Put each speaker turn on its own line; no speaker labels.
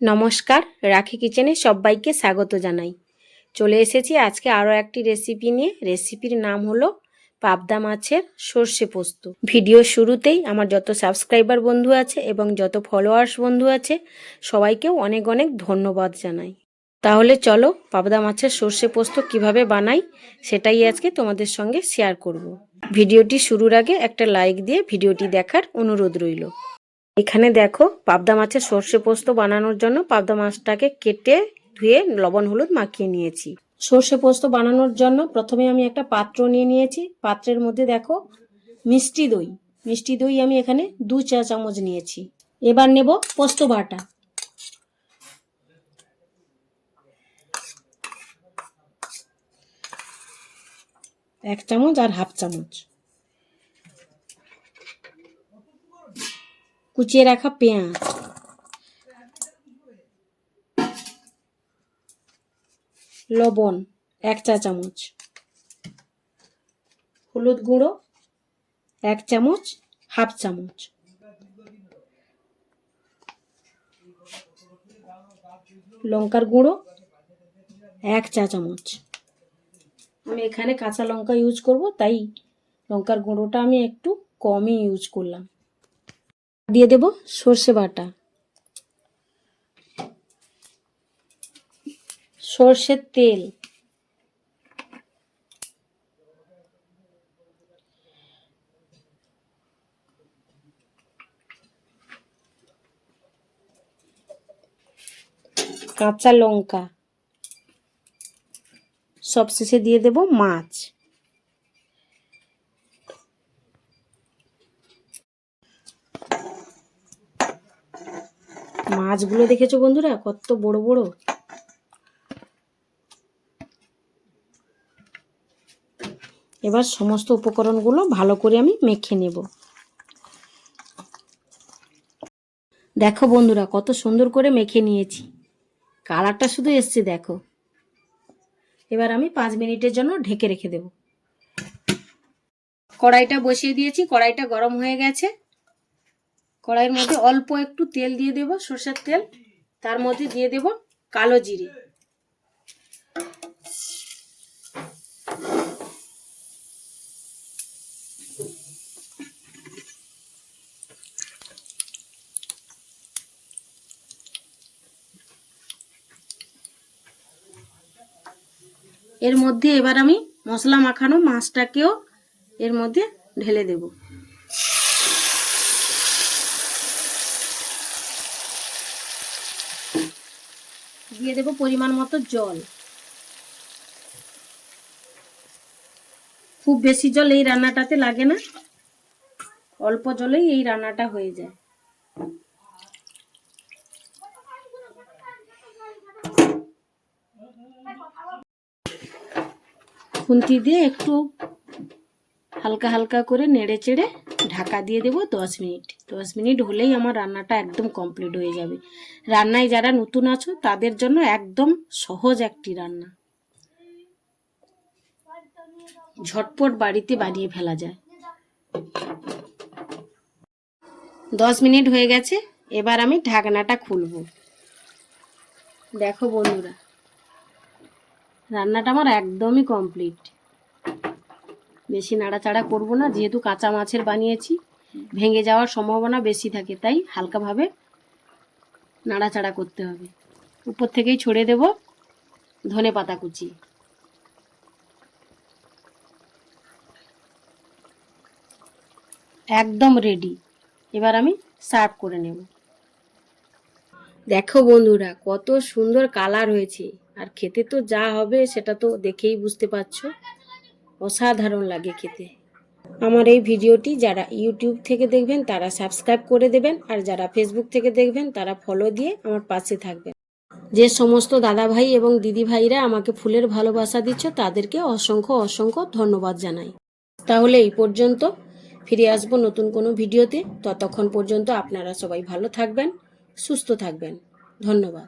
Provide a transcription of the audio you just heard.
নমস্কার, রাখি কিচেনে সবাইকে স্বাগত জানাই। চলে এসেছি আজকে আরও একটি রেসিপি নিয়ে। রেসিপির নাম হলো পাবদা মাছের সর্ষে পোস্ত। ভিডিও শুরুতেই আমার যত সাবস্ক্রাইবার বন্ধু আছে এবং যত ফলোয়ার্স বন্ধু আছে, সবাইকেও অনেক অনেক ধন্যবাদ জানাই। তাহলে চলো পাবদা মাছের সর্ষে পোস্ত কীভাবে বানাই, সেটাই আজকে তোমাদের সঙ্গে শেয়ার করব। ভিডিওটি শুরুর আগে একটা লাইক দিয়ে ভিডিওটি দেখার অনুরোধ রইল। এখানে দেখো পাবদা মাছের সর্ষে পোস্ত বানানোর জন্য পাবদা মাছটাকে কেটে ধুয়ে লবণ হলুদ মাখিয়ে নিয়েছি। সর্ষে পোস্ত বানানোর জন্য প্রথমে আমি একটা পাত্র নিয়ে নিয়েছি। পাত্রের মধ্যে দেখো মিষ্টি দই। মিষ্টি দই আমি এখানে দু চা চামচ নিয়েছি। এবার নেব পোস্ত বাটা। এক চামচ আর হাফ চামচ। কুচিয়ে রাখা পেঁয়াজ। লবণ, এক চা চামচ। হলুদ গুঁড়ো, এক চামচ, হাফ চামচ। লঙ্কার গুঁড়ো, এক চা চামচ। আমি এখানে কাঁচা লঙ্কা ইউজ করব, তাই লঙ্কার গুঁড়োটা আমি একটু কমই ইউজ করলাম। দিয়ে দেব সর্ষে বাটা। সর্ষের তেল। কাঁচা লঙ্কা। সবশেষে দিয়ে দেব মাছ। মাছগুলো দেখেছ বন্ধুরা? কত বড় বড়। এবার সমস্ত উপকরণগুলো ভালো করে আমি মেখে নেব। দেখো বন্ধুরা, কত সুন্দর করে মেখে নিয়েছি। কালারটা শুধু এসছে, দেখো। এবার আমি পাঁচ মিনিটের জন্য ঢেকে রেখে দেব। কড়াইটা বসিয়ে দিয়েছি, কড়াইটা গরম হয়ে গেছে। কড়াইয়ের মধ্যে অল্প একটু তেল দিয়ে দেব, সর্ষের তেল। তার মধ্যে দিয়ে দেব কালো জিরে। এর মধ্যে এবার আমি মশলা মাখানো মাছটাকেও এর মধ্যে ঢেলে দেব। দিয়ে দেব পরিমাণ মতো জল। খুব বেশি জল এই রান্নাটাতে লাগে না। অল্প জলেই এই রান্নাটা হয়ে যায়। খুন্তি দিয়ে একটু হালকা হালকা করে নেড়ে চেড়ে ঢাকা দিয়ে দেবো দশ মিনিট। দশ মিনিট হলেই আমার রান্নাটা একদম কমপ্লিট হয়ে যাবে। রান্নায় যারা নতুন আছো, তাদের জন্য একদম সহজ একটি রান্না। ঝটপট বাড়িতে বানিয়ে ফেলা যায়। দশ মিনিট হয়ে গেছে, এবার আমি ঢাকনাটা খুলব। দেখো বন্ধুরা, রান্নাটা আমার একদমই কমপ্লিট বেশি নাড়াচাড়া করব না, যেহেতু কাঁচা মাছের বানিয়েছি, ভেঙে যাওয়ার সম্ভাবনা বেশি থাকে, তাই হালকাভাবে নাড়াচাড়া করতে হবে। উপর থেকেই ছড়ে দেব ধনে পাতা কুচি। একদম রেডি এবার আমি সার্ভ করে নেব। দেখো বন্ধুরা, কত সুন্দর কালার হয়েছে। আর খেতে তো যা হবে, সেটা তো দেখেই বুঝতে পারছ। অসাধারণ লাগে খেতে। আমার এই ভিডিওটি যারা ইউটিউব থেকে দেখবেন, তারা সাবস্ক্রাইব করে দেবেন আর যারা ফেসবুক থেকে দেখবেন, তারা ফলো দিয়ে আমার পাশে থাকবেন। যে সমস্ত দাদা ভাই এবং দিদি ভাইরা আমাকে ফুলের ভালোবাসা দিচ্ছ, তাদেরকে অসংখ্য অসংখ্য ধন্যবাদ জানাই। তাহলে এই পর্যন্ত ফিরে আসব নতুন কোনো ভিডিওতে। ততক্ষণ পর্যন্ত আপনারা সবাই ভালো থাকবেন, সুস্থ থাকবেন। ধন্যবাদ।